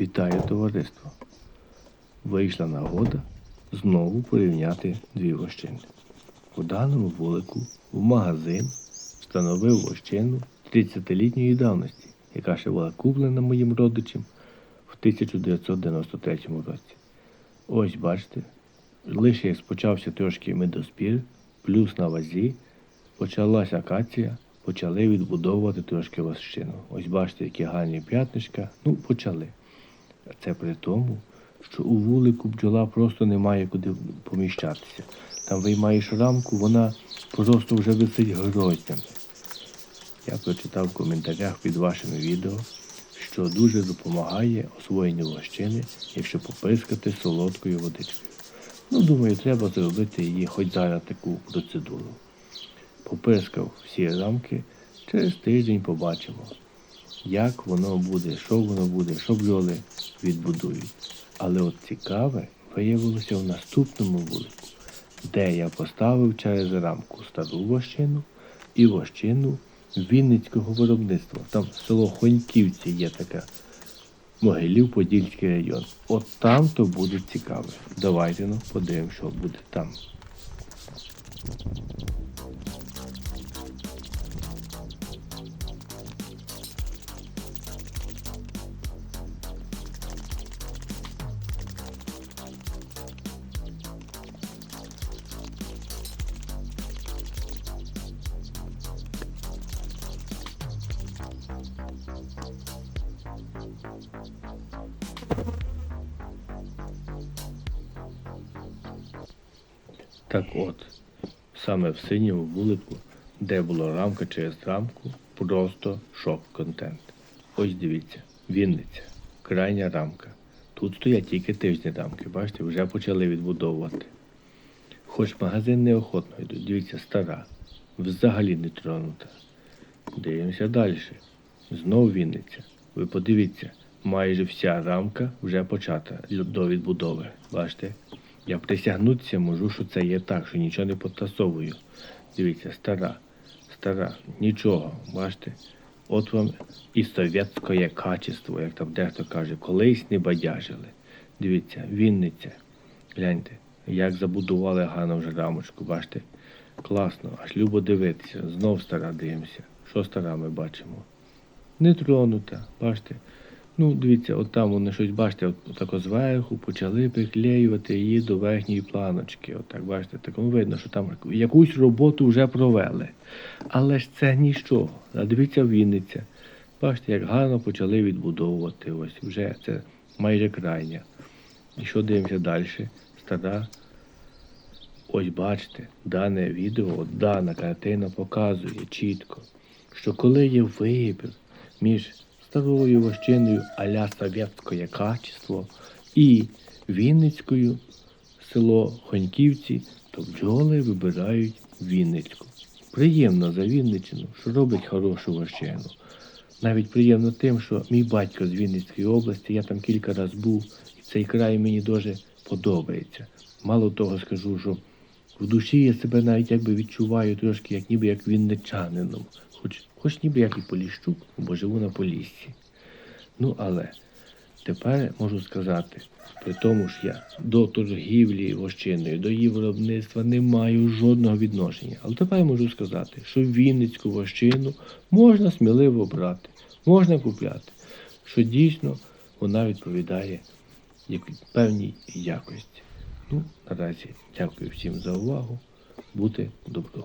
Вітаю товариство! Вийшла нагода знову порівняти дві вощини. У даному вулику в магазин встановив вощину 30-літньої давності, яка ще була куплена моїм родичем в 1993 році. Ось бачите, лише як почався трошки медоспір, плюс на вазі, почалася акація, почали відбудовувати трошки вощину. Ось бачите, які гарні п'ятнишка. Ну, почали. Це при тому, що у вулику бджола просто не має куди поміщатися. Там виймаєш рамку, вона просто вже висить гроздями. Я прочитав в коментарях під вашими відео, що дуже допомагає освоєнню лощини, якщо попискати солодкою водичкою. Ну, думаю, треба зробити її хоч зараз таку процедуру. Попискав всі рамки, через тиждень побачимо, як воно буде, що воно буде, що бджоли відбудують. Але от цікаве виявилося в наступному вулику, де я поставив через рамку стару вощину і вощину Вінницького виробництва. Там село Хоньківці є таке. Могилів Подільський район. От там то буде цікаве. Давайте ну, подивимось, що буде там. Так от, саме в синьому вулику, де була рамка через рамку, просто шок-контент. Ось дивіться, Вінниця, крайня рамка. Тут стоять тільки тижні рамки, бачите, вже почали відбудовувати. Хоч магазин неохотно йдуть, дивіться, стара, взагалі не тронута. Дивимося далі. Знов Вінниця. Ви подивіться, майже вся рамка вже почата до відбудови. Бачите? Я присягнутися можу, що це є так, що нічого не потасовую. Дивіться, стара, стара, нічого, бачите? От вам і совєтське качество, як там дехто каже, колись не бадяжили. Дивіться, Вінниця. Гляньте, як забудували гарно вже рамочку, бачите? Класно, аж любо дивитися. Знов стара дивимося. Що стара ми бачимо? Не тронута, бачите? Ну, дивіться, от там вони щось, бачите, от, отако зверху почали приклеювати її до верхньої планочки. От так, бачите, так видно, що там якусь роботу вже провели. Але ж це нічого. А дивіться, Вінниця. Бачите, як гарно почали відбудовувати. Ось вже це майже крайня. І що дивимося далі? Стара. Ось бачите, дане відео, дана картина показує чітко, що коли є вибір між старою вощиною а-ля совєтське качество і Вінницькою село Хоньківці, то бджоли вибирають Вінницьку. Приємно за Вінниччину, що робить хорошу вощину. Навіть приємно тим, що мій батько з Вінницької області, я там кілька разів був, і цей край мені дуже подобається. Мало того скажу, що в душі я себе навіть якби відчуваю трошки, як ніби як вінничанином, хоч, хоч ніби як і Поліщук, бо живу на Поліссі. Ну але тепер можу сказати, при тому ж я до торгівлі вощиною, до її виробництва не маю жодного відношення. Але тепер можу сказати, що Вінницьку вощину можна сміливо брати, можна купляти, що дійсно вона відповідає певній якості. Ну, наразі дякую всім за увагу. Бути добром.